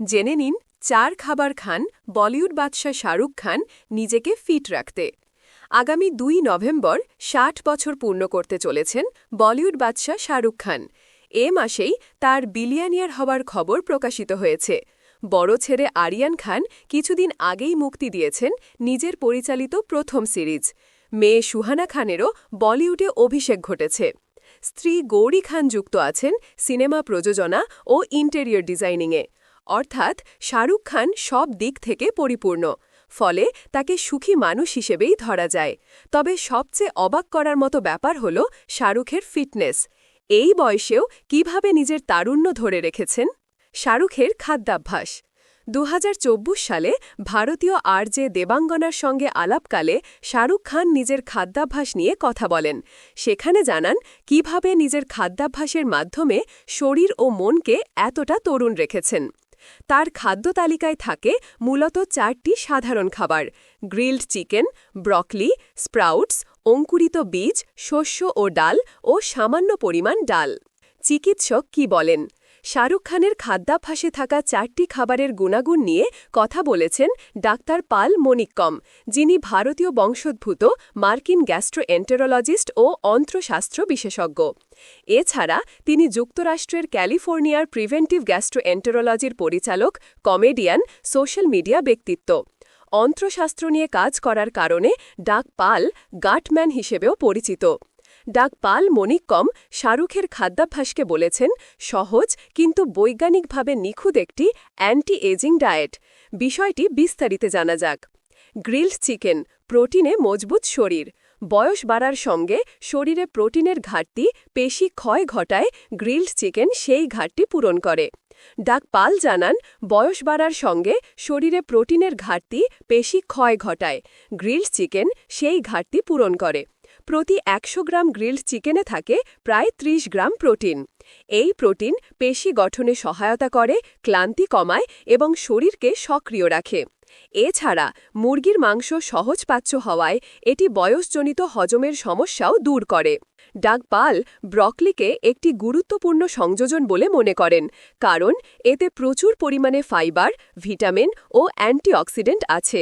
জেনে নিন, চার খাবার খান, বলিউড বাদশাহ শাহরুখ খান, নিজেকে ফিট রাখতে। আগামী দুই নভেম্বর ষাট বছর পূর্ণ করতে চলেছেন বলিউড বাদশাহ শাহরুখ খান। এ মাসেই তার বিলিয়ানিয়ার হবার খবর প্রকাশিত হয়েছে। বড় ছেড়ে আরিয়ান খান কিছুদিন আগেই মুক্তি দিয়েছেন নিজের পরিচালিত প্রথম সিরিজ। মেয়ে সুহানা খানেরও বলিউডে অভিষেক ঘটেছে। স্ত্রী গৌরী খান যুক্ত আছেন সিনেমা প্রযোজনা ও ইন্টেরিয়র ডিজাইনিংয়ে। অর্থাৎ শাহরুখ খান সব দিক থেকে পরিপূর্ণ, ফলে তাকে সুখী মানুষ হিসেবেই ধরা যায়। তবে সবচেয়ে অবাক করার মতো ব্যাপার হল শাহরুখের ফিটনেস। এই বয়সেও কীভাবে নিজের তারুণ্য ধরে রেখেছেন? শাহরুখের খাদ্যাভ্যাস। দু হাজার চব্বিশ সালে ভারতীয় আরজে দেবাঙ্গনার সঙ্গে আলাপকালে শাহরুখ খান নিজের খাদ্যাভ্যাস নিয়ে কথা বলেন। সেখানে জানান, কীভাবে নিজের খাদ্যাভ্যাসের মাধ্যমে শরীর ও মনকে এতটা তরুণ রেখেছেন? তার খাদ্য তালিকায় থাকে মূলত চারটি সাধারণ খাবার, গ্রিল্ড চিকেন, ব্রকলি, স্প্রাউটস, অঙ্কুরিত বীজ, শস্য ও ডাল ও সামান্য পরিমাণ ডাল। চিকিৎসক কি বলেন? শাহরুখ খানের খাদ্যাভ্যাসে থাকা চারটি খাবারের গুণাগুণ নিয়ে কথা বলেছেন ডাক্তার পাল মনিক্কম, যিনি ভারতীয় বংশোদ্ভূত মার্কিন গ্যাস্ট্রোএন্টেরোলজিস্ট ও অন্ত্রশাস্ত্র বিশেষজ্ঞ। এছাড়া তিনি যুক্তরাষ্ট্রের ক্যালিফোর্নিয়ার প্রিভেন্টিভ গ্যাস্ট্রো গ্যাস্ট্রোএন্টেরোলজির পরিচালক, কমেডিয়ান, সোশ্যাল মিডিয়া ব্যক্তিত্ব। অন্ত্রশাস্ত্র নিয়ে কাজ করার কারণে ডাক পাল গাটম্যান হিসেবেও পরিচিত। ডাক পাল মনিক্কম শাহরুখের খাদ্যাভ্যাসকে বলেছেন, সহজ কিন্তু বৈজ্ঞানিকভাবে নিখুঁত একটি অ্যান্টি এজিং ডায়েট। বিষয়টি বিস্তারিত জানা যাক। গ্রিলড চিকেন, প্রোটিনে মজবুত শরীর। বয়স বাড়ার সঙ্গে শরীরে প্রোটিনের ঘাটতি, পেশি ক্ষয় ঘটায় গ্রিলড চিকেন সেই ঘাটতি পূরণ করে। ডাক পাল জানান, বয়স বাড়ার সঙ্গে শরীরে প্রোটিনের ঘাটতি, পেশি ক্ষয় ঘটায়। গ্রিলড চিকেন সেই ঘাটতি পূরণ করে। প্রতি একশো গ্রাম গ্রিল্ড চিকেনে থাকে প্রায় ৩০ গ্রাম প্রোটিন। এই প্রোটিন পেশি গঠনে সহায়তা করে, ক্লান্তি কমায় এবং শরীরকে সক্রিয় রাখে। এছাড়া মুরগির মাংস সহজপাচ্য হওয়ায় এটি বয়সজনিত হজমের সমস্যাও দূর করে। ডাক পাল ব্রকলিকে একটি গুরুত্বপূর্ণ সংযোজন বলে মনে করেন, কারণ এতে প্রচুর পরিমাণে ফাইবার, ভিটামিন ও অ্যান্টিঅক্সিডেন্ট আছে।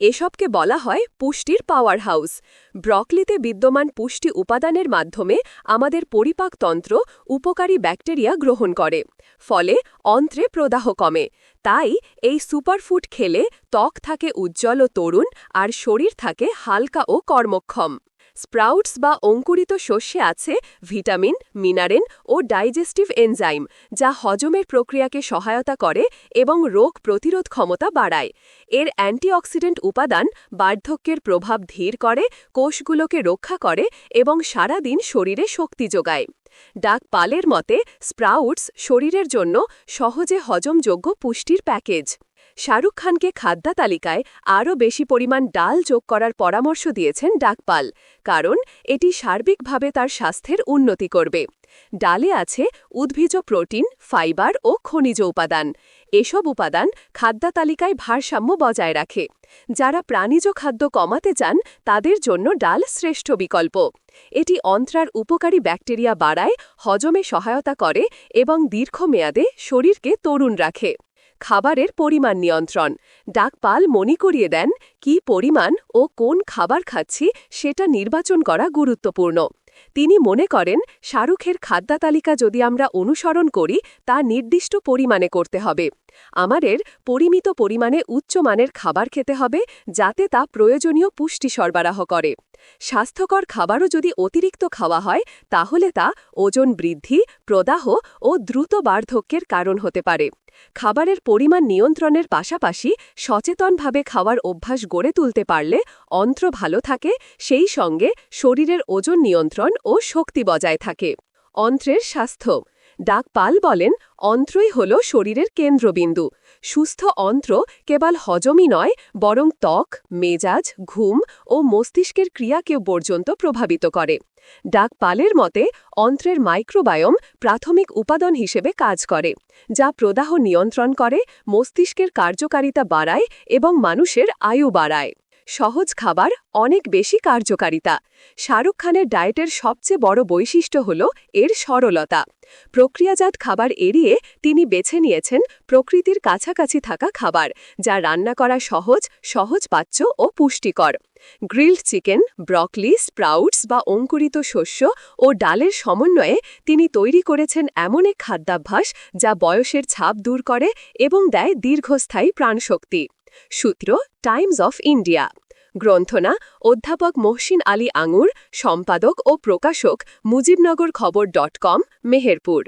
এসবকে বলা হয় পুষ্টির পাওয়ার হাউস ব্রকলিতে বিদ্যমান পুষ্টি উপাদানের মাধ্যমে আমাদের পরিপাকতন্ত্র উপকারী ব্যাকটেরিয়া গ্রহণ করে, ফলে অন্ত্রে প্রদাহ কমে। তাই এই সুপারফুড খেলে ত্বক থাকে উজ্জ্বল ও তরুণ, আর শরীর থাকে হালকা ও কর্মক্ষম। স্প্রাউটস বা অঙ্কুরিত শস্যে আছে ভিটামিন মিনারেন ও ডাইজেস্টিভ এনজাইম, যা হজমের প্রক্রিয়াকে সহায়তা করে এবং রোগ প্রতিরোধ ক্ষমতা বাড়ায়। এর অ্যান্টিঅক্সিডেন্ট উপাদান বার্ধক্যের প্রভাব ধীর করে, কোষগুলোকে রক্ষা করে এবং সারাদিন শরীরে শক্তি যোগায়। ডাক পালের মতে, স্প্রাউটস শরীরের জন্য সহজে হজমযোগ্য পুষ্টির প্যাকেজ। শাহরুখ খানকে খাদ্যা তালিকায় আরও বেশি পরিমাণ ডাল যোগ করার পরামর্শ দিয়েছেন ডাকপাল, কারণ এটি সার্বিকভাবে তার স্বাস্থ্যের উন্নতি করবে। ডালে আছে উদ্ভিজ প্রোটিন, ফাইবার ও খনিজ উপাদান। এসব উপাদান খাদ্যা তালিকায় ভারসাম্য বজায় রাখে। যারা প্রাণীজ খাদ্য কমাতে চান, তাদের জন্য ডাল শ্রেষ্ঠ বিকল্প। এটি অন্ত্রার উপকারী ব্যাকটেরিয়া বাড়ায়, হজমে সহায়তা করে এবং দীর্ঘমেয়াদে শরীরকে তরুণ রাখে। খাবারের পরিমাণ নিয়ন্ত্রণ। ডাকপাল মনে করিয়ে দেন, কি পরিমাণ ও কোন খাবার খাচ্ছি সেটা নির্বাচন করা গুরুত্বপূর্ণ। তিনি মনে করেন, শাহরুখের খাদ্যতালিকা যদি আমরা অনুসরণ করি, তা নির্দিষ্ট পরিমাণে করতে হবে। আমাদের পরিমিত পরিমাণে উচ্চমানের খাবার খেতে হবে, যাতে তা প্রয়োজনীয় পুষ্টি সরবরাহ করে। স্বাস্থ্যকর খাবারও যদি অতিরিক্ত খাওয়া হয়, তাহলে তা ওজন বৃদ্ধি, প্রদাহ ও দ্রুত বার্ধক্যের কারণ হতে পারে। খাবারের পরিমাণ নিয়ন্ত্রণের পাশাপাশি সচেতনভাবে খাওয়ার অভ্যাস গড়ে তুলতে পারলে অন্ত্র ভালো থাকে, সেই সঙ্গে শরীরের ওজন নিয়ন্ত্রণ ও শক্তি বজায় থাকে। অন্ত্রের স্বাস্থ্য। ডাক পাল বলেন অন্ত্রই হল শরীরের কেন্দ্রবিন্দু। সুস্থ অন্ত্র কেবল হজমই নয়, বরং ত্বক, মেজাজ, ঘুম ও মস্তিষ্কের ক্রিয়াকেও পর্যন্ত প্রভাবিত করে। ডাক পালের মতে, অন্ত্রের মাইক্রোবায়োম প্রাথমিক উপাদান হিসেবে কাজ করে, যা প্রদাহ নিয়ন্ত্রণ করে, মস্তিষ্কের কার্যকারিতা বাড়ায় এবং মানুষের আয়ু বাড়ায়। সহজ খাবার, অনেক বেশি কার্যকারিতা। শাহরুখ খানের ডায়েটের সবচেয়ে বড় বৈশিষ্ট্য হল এর সরলতা। প্রক্রিয়াজাত খাবার এড়িয়ে তিনি বেছে নিয়েছেন প্রকৃতির কাছাকাছি থাকা খাবার, যা রান্না করা সহজ সহজপাচ্য ও পুষ্টিকর। গ্রিল্ড চিকেন, ব্রকলি, স্প্রাউটস বা অঙ্কুরিত শস্য ও ডালের সমন্বয়ে তিনি তৈরি করেছেন এমন এক খাদ্যাভ্যাস যা বয়সের ছাপ দূর করে এবং দেয় দীর্ঘস্থায়ী প্রাণশক্তি। সূত্র টাইমস অফ ইন্ডিয়া। গ্রন্থনা অধ্যাপক মহসিন আলী আঙুর, সম্পাদক ও প্রকাশক মুজিবনগর খবর ডট কম, মেহেরপুর।